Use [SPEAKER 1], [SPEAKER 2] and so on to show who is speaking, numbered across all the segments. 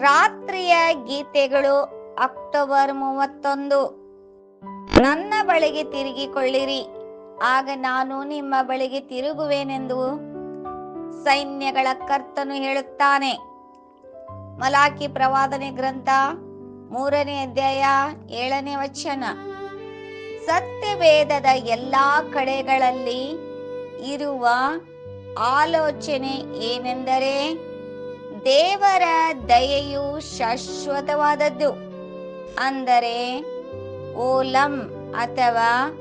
[SPEAKER 1] ರಾತ್ರಿಯ ಗೀತೆಗಳು ಅಕ್ಟೋಬರ್ ಮೂವತ್ತೊಂದು. ನನ್ನ ಬಳಿಗೆ ತಿರುಗಿಕೊಳ್ಳಿರಿ. ಆಗ ನಾನು ನಿಮ್ಮ ಬಳಿಗೆ ತಿರುಗುವೆನೆಂದು ಸೈನ್ಯಗಳ ಕರ್ತನು ಹೇಳುತ್ತಾನೆ. ಮಲಾಕಿ ಪ್ರವಾದನೆ ಗ್ರಂಥ ಮೂರನೇ ಅಧ್ಯಾಯ ಏಳನೇ ವಚನ. ಸತ್ಯವೇದದ ಎಲ್ಲಾ ಕಡೆಗಳಲ್ಲಿ ಇರುವ ಆಲೋಚನೆ ಏನೆಂದರೆ ದೇವರ ದಯೆಯು ಶಾಶ್ವತವಾದದ್ದು. ಅಂದರೆ ಓಲಂ ಅಥವಾ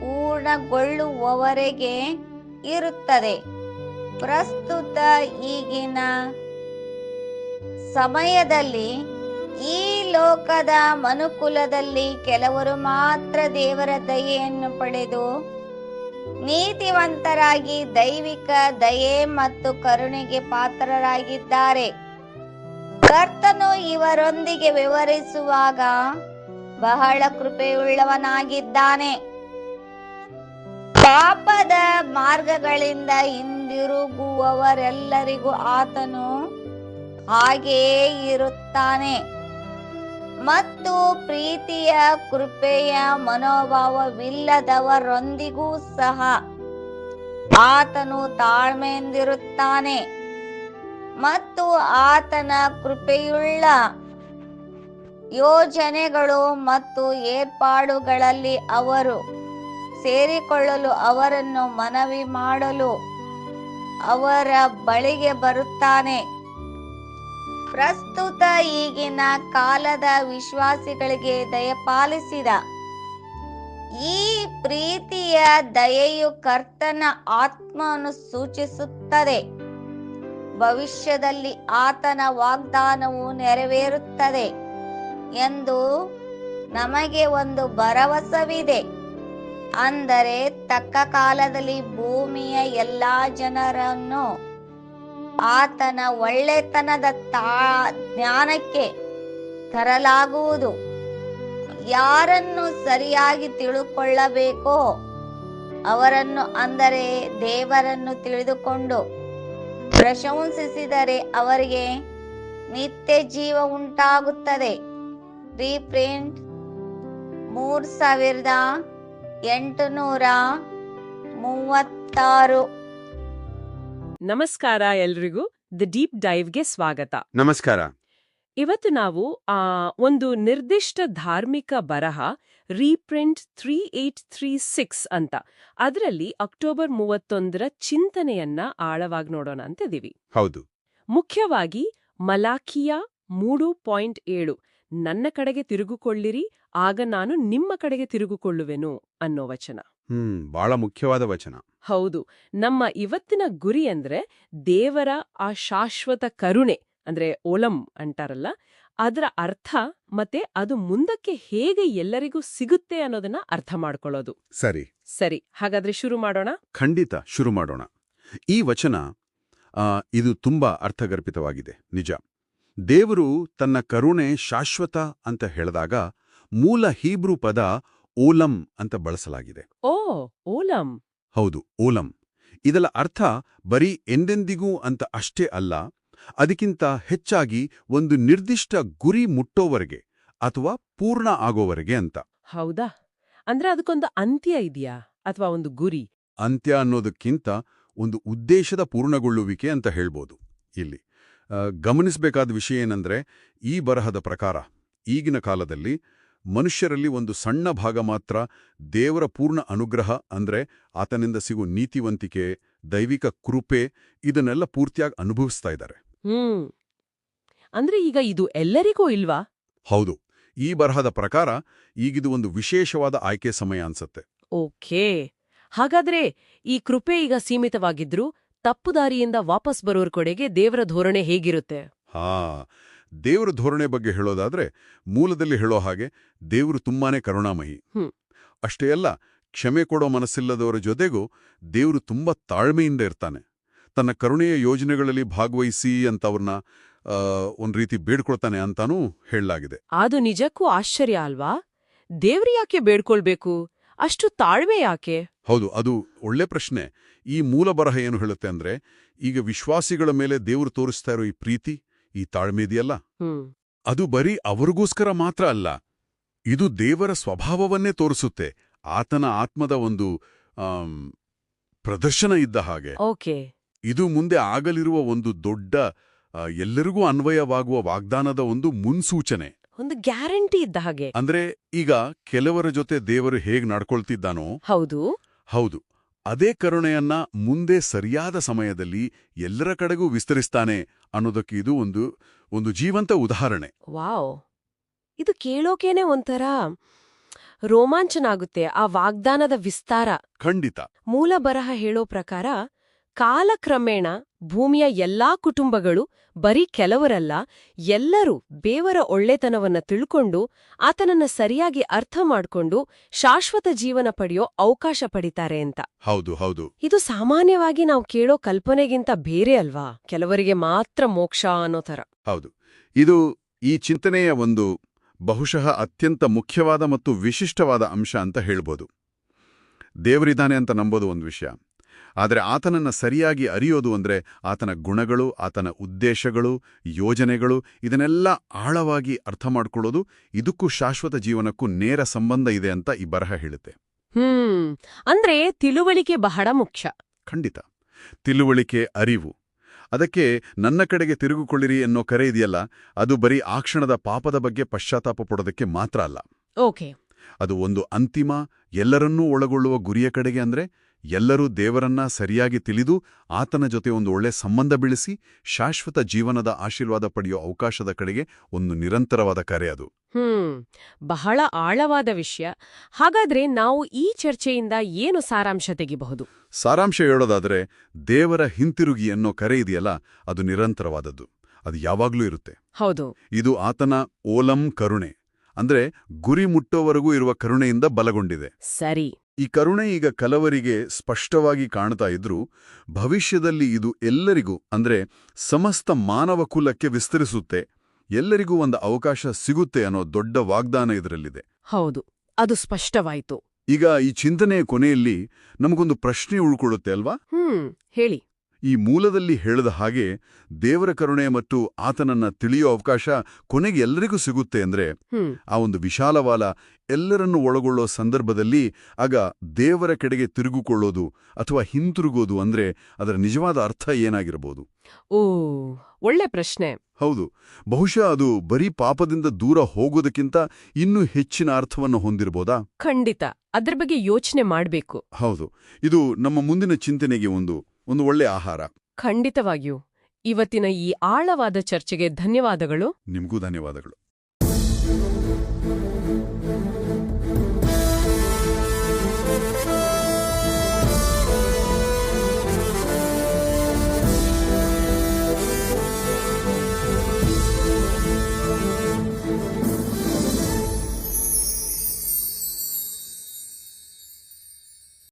[SPEAKER 1] ಪೂರ್ಣಗೊಳ್ಳುವವರೆಗೆ ಇರುತ್ತದೆ. ಪ್ರಸ್ತುತ ಈಗಿನ ಸಮಯದಲ್ಲಿ ಈ ಲೋಕದ ಮನುಕುಲದಲ್ಲಿ ಕೆಲವರು ಮಾತ್ರ ದೇವರ ದಯೆಯನ್ನು ಪಡೆದು ನೀತಿವಂತರಾಗಿ ದೈವಿಕ ದಯೆ ಮತ್ತು ಕರುಣೆಗೆ ಪಾತ್ರರಾಗಿದ್ದಾರೆ. ಕರ್ತನು ಇವರೊಂದಿಗೆ ವಿವರಿಸುವಾಗ ಬಹಳ ಕೃಪೆಯುಳ್ಳವನಾಗಿದ್ದಾನೆ. ಪಾಪದ ಮಾರ್ಗಗಳಿಂದ ಹಿಂದಿರುಗುವವರೆಲ್ಲರಿಗೂ ಆತನು ಹಾಗೆಯೇ ಇರುತ್ತಾನೆ. ಮತ್ತು ಪ್ರೀತಿಯ ಕೃಪೆಯ ಮನೋಭಾವವಿಲ್ಲದವರೊಂದಿಗೂ ಸಹ ಆತನು ತಾಳ್ಮೆಯಿಂದಿರುತ್ತಾನೆ ಮತ್ತು ಆತನ ಕೃಪೆಯುಳ್ಳ ಯೋಜನೆಗಳು ಮತ್ತು ಏರ್ಪಾಡುಗಳಲ್ಲಿ ಅವರು ಸೇರಿಕೊಳ್ಳಲು ಅವರನ್ನು ಮನವಿ ಮಾಡಲು ಅವರ ಬಳಿಗೆ ಬರುತ್ತಾನೆ. ಪ್ರಸ್ತುತ ಈಗಿನ ಕಾಲದ ವಿಶ್ವಾಸಿಗಳಿಗೆ ದಯಪಾಲಿಸಿದ ಈ ಪ್ರೀತಿಯ ದಯೆಯು ಕರ್ತನ ಆತ್ಮವನ್ನು ಸೂಚಿಸುತ್ತದೆ. ಭವಿಷ್ಯದಲ್ಲಿ ಆತನ ವಾಗ್ದಾನವು ನೆರವೇರುತ್ತದೆ ಎಂದು ನಮಗೆ ಒಂದು ಭರವಸವಿದೆ. ಅಂದರೆ ತಕ್ಕ ಕಾಲದಲ್ಲಿ ಭೂಮಿಯ ಎಲ್ಲಾ ಜನರನ್ನು ಆತನ ಒಳ್ಳೆತನದ ತಾ, ಜ್ಞಾನಕ್ಕೆ ತರಲಾಗುವುದು. ಯಾರನ್ನು ಸರಿಯಾಗಿ ತಿಳುಕೊಳ್ಳಬೇಕೋ ಅವರನ್ನು ಅಂದರೆ ದೇವರನ್ನು ತಿಳಿದುಕೊಂಡು ಪ್ರಶಂಸಿಸಿದರೆ ಅವರಿಗೆ ನಿತ್ಯ ಜೀವ ಉಂಟಾಗುತ್ತದೆ. ರೀಪ್ರಿಂಟ್ ಮೂರ್ ಸಾವಿರದ ಎಂಟುನೂರ ಮೂವತ್ತಾರು.
[SPEAKER 2] ನಮಸ್ಕಾರ ಎಲ್ರಿಗೂ. ದಿ ಡೀಪ್ ಡೈವ್ಗೆ ಸ್ವಾಗತ.
[SPEAKER 3] ನಮಸ್ಕಾರ.
[SPEAKER 2] ಇವತ್ತು ನಾವು ಆ ಒಂದು ನಿರ್ದಿಷ್ಟ ಧಾರ್ಮಿಕ ಬರಹ reprint three eight three six ಅಂತ. ಅದರಲ್ಲಿ ಅಕ್ಟೋಬರ್ ಮೂವತ್ತೊಂದರ ಚಿಂತನೆಯನ್ನ ಆಳವಾಗಿ ನೋಡೋಣ ಅಂತಿದೀವಿ
[SPEAKER 3] ಹೌದು.
[SPEAKER 2] ಮುಖ್ಯವಾಗಿ ಮಲಾಖಿಯಾ ಮೂರು ಪಾಯಿಂಟ್ ಏಳು. ನನ್ನ ಕಡೆಗೆ ತಿರುಗುಕೊಳ್ಳಿರಿ ಆಗ ನಾನು ನಿಮ್ಮ ಕಡೆಗೆ ತಿರುಗುಕೊಳ್ಳುವೆನು ಅನ್ನೋ ವಚನ.
[SPEAKER 3] ಹ್ಮ್ ಬಹಳ ಮುಖ್ಯವಾದ ವಚನ.
[SPEAKER 2] ಹೌದು. ನಮ್ಮ ಇವತ್ತಿನ ಗುರಿ ಅಂದ್ರೆ ದೇವರ ಆ ಶಾಶ್ವತ ಕರುಣೆ ಅಂದ್ರೆ ಓಲಂ ಅಂತಾರಲ್ಲ ಅದರ ಅರ್ಥ ಮತ್ತೆ ಅದು ಮುಂದಕ್ಕೆ ಹೇಗೆ ಎಲ್ಲರಿಗೂ ಸಿಗುತ್ತೆ ಅನ್ನೋದನ್ನ ಅರ್ಥ ಮಾಡ್ಕೊಳ್ಳೋದು.
[SPEAKER 3] ಸರಿ.
[SPEAKER 2] ಸರಿ ಹಾಗಾದ್ರೆ ಶುರು ಮಾಡೋಣ?
[SPEAKER 3] ಖಂಡಿತ ಶುರು ಮಾಡೋಣ. ಈ ವಚನ ಇದು ತುಂಬಾ ಅರ್ಥಗರ್ಭಿತವಾಗಿದೆ ನಿಜ. ದೇವರು ತನ್ನ ಕರುಣೆ ಶಾಶ್ವತ ಅಂತ ಹೇಳಿದಾಗ ಮೂಲ ಹೀಬ್ರೂ ಪದ ಓಲಂ ಅಂತ ಬಳಸಲಾಗಿದೆ.
[SPEAKER 2] ಓ ಓಲಂ.
[SPEAKER 3] ಹೌದು ಓಲಂ. ಇದರ ಅರ್ಥ ಬರೀ ಎಂದೆಂದಿಗೂ ಅಂತ ಅಷ್ಟೇ ಅಲ್ಲ ಅದಕ್ಕಿಂತ ಹೆಚ್ಚಾಗಿ ಒಂದು ನಿರ್ದಿಷ್ಟ ಗುರಿ ಮುಟ್ಟೋವರೆಗೆ ಅಥವಾ ಪೂರ್ಣ ಆಗೋವರೆಗೆ ಅಂತ.
[SPEAKER 2] ಹೌದಾ? ಅಂದ್ರೆ ಅದಕ್ಕೊಂದು ಅಂತ್ಯ ಇದೆಯಾ? ಅಥವಾ ಒಂದು ಗುರಿ?
[SPEAKER 3] ಅಂತ್ಯ ಅನ್ನೋದಕ್ಕಿಂತ ಒಂದು ಉದ್ದೇಶದ ಪೂರ್ಣಗೊಳ್ಳುವಿಕೆ ಅಂತ ಹೇಳ್ಬೋದು ಇಲ್ಲಿ. ಗಮನಿಸಬೇಕಾದ ವಿಷಯ ಏನಂದ್ರೆ ಈ ಬರಹದ ಪ್ರಕಾರ ಈಗಿನ ಕಾಲದಲ್ಲಿ ಮನುಷ್ಯರಲ್ಲಿ ಒಂದು ಸಣ್ಣ ಭಾಗ ಮಾತ್ರ ದೇವರ ಪೂರ್ಣ ಅನುಗ್ರಹ ಅಂದ್ರೆ ಆತನಿಂದ ಸಿಗೋ ನೀತಿವಂತಿಕೆ ದೈವಿಕ ಕೃಪೆ ಇದನ್ನೆಲ್ಲ ಪೂರ್ತಿಯಾಗಿ ಅನುಭವಿಸ್ತಾ ಇದ್ದಾರೆ.
[SPEAKER 2] ಹ್ಮ್. ಅಂದ್ರೆ ಈಗ ಇದು ಎಲ್ಲರಿಗೂ ಇಲ್ವಾ?
[SPEAKER 3] ಹೌದು. ಈ ಬರಹದ ಪ್ರಕಾರ ಈಗಿದು ಒಂದು ವಿಶೇಷವಾದ ಆಯ್ಕೆ ಸಮಯ ಅನ್ಸತ್ತೆ.
[SPEAKER 2] ಓಕೆ. ಹಾಗಾದ್ರೆ ಈ ಕೃಪೆ ಈಗ ಸೀಮಿತವಾಗಿದ್ರು ತಪ್ಪುದಾರಿಯಿಂದ ವಾಪಸ್ ಬರೋರ್ ಕಡೆಗೆ ದೇವರ ಧೋರಣೆ ಹೇಗಿರುತ್ತೆ?
[SPEAKER 3] ಹಾ. ದೇವರ ಧೋರಣೆ ಬಗ್ಗೆ ಹೇಳೋದಾದ್ರೆ ಮೂಲದಲ್ಲಿ ಹೇಳೋ ಹಾಗೆ ದೇವರು ತುಂಬಾನೇ ಕರುಣಾಮಯಿ. ಅಷ್ಟೇ ಅಲ್ಲ ಕ್ಷಮೆ ಕೊಡೋ ಮನಸ್ಸಿಲ್ಲದವರ ಜೊತೆಗೂ ದೇವರು ತುಂಬಾ ತಾಳ್ಮೆಯಿಂದ ಇರ್ತಾನೆ. ತನ್ನ ಕರುಣೆಯ ಯೋಜನೆಗಳಲ್ಲಿ ಭಾಗವಹಿಸಿ ಅಂತ ಅವ್ರನ್ನ ಒಂದ್ ರೀತಿ ಬೇಡ್ಕೊಳ್ತಾನೆ ಅಂತಾನೂ ಹೇಳಲಾಗಿದೆ.
[SPEAKER 2] ಅದು ನಿಜಕ್ಕೂ ಆಶ್ಚರ್ಯ ಅಲ್ವಾ? ದೇವ್ರು ಯಾಕೆ ಬೇಡ್ಕೊಳ್ಬೇಕು? ಅಷ್ಟು ತಾಳ್ಮೆ ಯಾಕೆ?
[SPEAKER 3] ಹೌದು ಅದು ಒಳ್ಳೆ ಪ್ರಶ್ನೆ. ಈ ಮೂಲ ಬರಹ ಏನು ಹೇಳುತ್ತೆ ಅಂದ್ರೆ ಈಗ ವಿಶ್ವಾಸಿಗಳ ಮೇಲೆ ದೇವರು ತೋರಿಸ್ತಾ ಇರೋ ಈ ಪ್ರೀತಿ ಈ ತಾಳ್ಮೆ ಇದೆಯಲ್ಲ ಅದು ಬರೀ ಅವರಿಗೋಸ್ಕರ ಮಾತ್ರ ಅಲ್ಲ ಇದು ದೇವರ ಸ್ವಭಾವವನ್ನೇ ತೋರಿಸುತ್ತೆ ಆತನ ಆತ್ಮದ ಒಂದು ಪ್ರದರ್ಶನ ಇದ್ದ ಹಾಗೆ.
[SPEAKER 2] ಓಕೆ.
[SPEAKER 3] ಇದು ಮುಂದೆ ಆಗಲಿರುವ ಒಂದು ದೊಡ್ಡ ಎಲ್ಲರಿಗೂ ಅನ್ವಯವಾಗುವ ವಾಗ್ದಾನದ ಒಂದು ಮುನ್ಸೂಚನೆ.
[SPEAKER 2] ಒಂದು ಗ್ಯಾರಂಟಿ ಇದ್ದ ಹಾಗೆ.
[SPEAKER 3] ಅಂದ್ರೆ ಈಗ ಕೆಲವರ ಜೊತೆ ದೇವರು ಹೇಗ್ ನಡ್ಕೊಳ್ತಿದ್ದಾನೋ
[SPEAKER 2] ಹೌದು.
[SPEAKER 3] ಹೌದು ಅದೇ ಕರುಣೆಯನ್ನ ಮುಂದೆ ಸರಿಯಾದ ಸಮಯದಲ್ಲಿ ಎಲ್ಲರ ಕಡೆಗೂ ವಿಸ್ತರಿಸ್ತಾನೆ ಅನ್ನೋದಕ್ಕೆ ಇದು ಒಂದು ಒಂದು ಜೀವಂತ ಉದಾಹರಣೆ.
[SPEAKER 2] ವಾವ್. ಇದು ಕೇಳೋಕೇನೆ ಒಂಥರ ರೋಮಾಂಚನ ಆಗುತ್ತೆ ಆ ವಾಗ್ದಾನದ ವಿಸ್ತಾರ.
[SPEAKER 3] ಖಂಡಿತ.
[SPEAKER 2] ಮೂಲ ಬರಹ ಹೇಳೋ ಪ್ರಕಾರ ಕಾಲಕ್ರಮೇಣ ಭೂಮಿಯ ಎಲ್ಲಾ ಕುಟುಂಬಗಳು ಬರೀ ಕೆಲವರಲ್ಲ ಎಲ್ಲರೂ ಬೇವರ ಒಳ್ಳೆತನವನ್ನ ತಿಳ್ಕೊಂಡು ಆತನನ್ನ ಸರಿಯಾಗಿ ಅರ್ಥ ಮಾಡ್ಕೊಂಡು ಶಾಶ್ವತ ಜೀವನ ಪಡೆಯೋ ಅವಕಾಶ ಪಡಿತಾರೆ ಅಂತ.
[SPEAKER 3] ಹೌದು ಹೌದು.
[SPEAKER 2] ಇದು ಸಾಮಾನ್ಯವಾಗಿ ನಾವು ಕೇಳೋ ಕಲ್ಪನೆಗಿಂತ ಬೇರೆ ಅಲ್ವಾ? ಕೆಲವರಿಗೆ ಮಾತ್ರ ಮೋಕ್ಷ ಅನ್ನೋ ತರ
[SPEAKER 3] ಹೌದು. ಇದು ಈ ಚಿಂತನೆಯ ಒಂದು ಬಹುಶಃ ಅತ್ಯಂತ ಮುಖ್ಯವಾದ ಮತ್ತು ವಿಶಿಷ್ಟವಾದ ಅಂಶ ಅಂತ ಹೇಳ್ಬೋದು. ದೇವರಿದ್ದಾನೆ ಅಂತ ನಂಬೋದು ಒಂದು ವಿಷಯ. ಆದರೆ ಆತನನ್ನ ಸರಿಯಾಗಿ ಅರಿಯೋದು ಅಂದ್ರೆ ಆತನ ಗುಣಗಳು ಆತನ ಉದ್ದೇಶಗಳು ಯೋಜನೆಗಳು ಇದನ್ನೆಲ್ಲ ಆಳವಾಗಿ ಅರ್ಥ ಮಾಡ್ಕೊಳ್ಳೋದು ಇದಕ್ಕೂ ಶಾಶ್ವತ ಜೀವನಕ್ಕೂ ನೇರ ಸಂಬಂಧ ಇದೆ ಅಂತ ಈ ಬರಹ ಹೇಳುತ್ತೆ.
[SPEAKER 2] ಹ್ಮ್. ಅಂದ್ರೆ ತಿಳುವಳಿಕೆ ಬಹಳ ಮುಖ್ಯ.
[SPEAKER 3] ಖಂಡಿತ. ತಿಳುವಳಿಕೆ ಅರಿವು. ಅದಕ್ಕೆ ನನ್ನ ಕಡೆಗೆ ತಿರುಗಿಕೊಳ್ಳಿರಿ ಅನ್ನೋ ಕರೆ ಇದೆಯಲ್ಲ ಅದು ಬರೀ ಆ ಕ್ಷಣದ ಪಾಪದ ಬಗ್ಗೆ ಪಶ್ಚಾತ್ತಾಪ ಪಡೋದಕ್ಕೆ ಮಾತ್ರ ಅಲ್ಲ.
[SPEAKER 2] ಓಕೆ.
[SPEAKER 3] ಅದು ಒಂದು ಅಂತಿಮ ಎಲ್ಲರನ್ನೂ ಒಳಗೊಳ್ಳುವ ಗುರಿಯ ಕಡೆಗೆ ಅಂದ್ರೆ ಎಲ್ಲರೂ ದೇವರನ್ನ ಸರಿಯಾಗಿ ತಿಳಿದು ಆತನ ಜೊತೆ ಒಂದು ಒಳ್ಳೆ ಸಂಬಂಧ ಬೆಳೆಸಿ ಶಾಶ್ವತ ಜೀವನದ ಆಶೀರ್ವಾದ ಪಡೆಯೋ ಅವಕಾಶದ ಕಡೆಗೆ ಒಂದು ನಿರಂತರವಾದ ಕರೆ ಅದು.
[SPEAKER 2] ಹ್ಮ್ ಬಹಳ ಆಳವಾದ ವಿಷಯ. ಹಾಗಾದ್ರೆ ನಾವು ಈ ಚರ್ಚೆಯಿಂದ ಏನು ಸಾರಾಂಶ ತೆಗಿಬಹುದು?
[SPEAKER 3] ಸಾರಾಂಶ ಹೇಳೋದಾದ್ರೆ ದೇವರ ಹಿಂತಿರುಗಿ ಅನ್ನೋ ಕರೆ ಇದೆಯಲ್ಲ ಅದು ನಿರಂತರವಾದದ್ದು. ಅದು ಯಾವಾಗ್ಲೂ ಇರುತ್ತೆ.
[SPEAKER 2] ಹೌದು.
[SPEAKER 3] ಇದು ಆತನ ಓಲಂ ಕರುಣೆ. ಅಂದ್ರೆ ಗುರಿ ಮುಟ್ಟೋವರೆಗೂ ಇರುವ ಕರುಣೆಯಿಂದ ಬಲಗೊಂಡಿದೆ.
[SPEAKER 2] ಸರಿ.
[SPEAKER 3] ಈ ಕರುಣೆ ಈಗ ಕಲವರಿಗೆ ಸ್ಪಷ್ಟವಾಗಿ ಕಾಣ್ತಾ ಇದ್ರೂ ಭವಿಷ್ಯದಲ್ಲಿ ಇದು ಎಲ್ಲರಿಗೂ ಅಂದ್ರೆ ಸಮಸ್ತ ಮಾನವ ಕುಲಕ್ಕೆ ವಿಸ್ತರಿಸುತ್ತೆ ಎಲ್ಲರಿಗೂ ಒಂದು ಅವಕಾಶ ಸಿಗುತ್ತೆ ಅನ್ನೋ ದೊಡ್ಡ ವಾಗ್ದಾನ ಇದರಲ್ಲಿದೆ.
[SPEAKER 2] ಹೌದು ಅದು ಸ್ಪಷ್ಟವಾಯಿತು.
[SPEAKER 3] ಈಗ ಈ ಚಿಂತನೆಯ ಕೊನೆಯಲ್ಲಿ ನಮಗೊಂದು ಪ್ರಶ್ನೆ ಉಳ್ಕೊಳ್ಳುತ್ತೆ ಅಲ್ವಾ?
[SPEAKER 2] ಹ್ಮ್ ಹೇಳಿ.
[SPEAKER 3] ಈ ಮೂಲದಲ್ಲಿ ಹೇಳಿದ ಹಾಗೆ ದೇವರ ಕರುಣೆ ಮತ್ತು ಆತನನ್ನ ತಿಳಿಯೋ ಅವಕಾಶ ಕೊನೆಗೆ ಎಲ್ಲರಿಗೂ ಸಿಗುತ್ತೆ ಅಂದ್ರೆ ಆ ಒಂದು ವಿಶಾಲವಾದ ಎಲ್ಲರನ್ನು ಒಳಗೊಳ್ಳೋ ಸಂದರ್ಭದಲ್ಲಿ ಆಗ ದೇವರ ಕಡೆಗೆ ತಿರುಗಿಕೊಳ್ಳೋದು ಅಥವಾ ಹಿಂತಿರುಗೋದು ಅಂದ್ರೆ ಅದರ ನಿಜವಾದ ಅರ್ಥ ಏನಾಗಿರಬಹುದು
[SPEAKER 2] ಓ ಒಳ್ಳೆ ಪ್ರಶ್ನೆ.
[SPEAKER 3] ಹೌದು. ಬಹುಶಃ ಅದು ಬರೀ ಪಾಪದಿಂದ ದೂರ ಹೋಗೋದಕ್ಕಿಂತ ಇನ್ನೂ ಹೆಚ್ಚಿನ ಅರ್ಥವನ್ನು ಹೊಂದಿರಬಹುದಾ
[SPEAKER 2] ಖಂಡಿತ. ಅದರ ಬಗ್ಗೆ ಯೋಚನೆ ಮಾಡಬೇಕು.
[SPEAKER 3] ಹೌದು. ಇದು ನಮ್ಮ ಮುಂದಿನ ಚಿಂತನೆಗೆ ಒಂದು ಒಂದು ಒಳ್ಳೆ ಆಹಾರ.
[SPEAKER 2] ಖಂಡಿತವಾಗಿಯೂ. ಇವತ್ತಿನ ಈ ಆಳವಾದ ಚರ್ಚೆಗೆ ಧನ್ಯವಾದಗಳು.
[SPEAKER 3] ನಿಮಗೂ ಧನ್ಯವಾದಗಳು.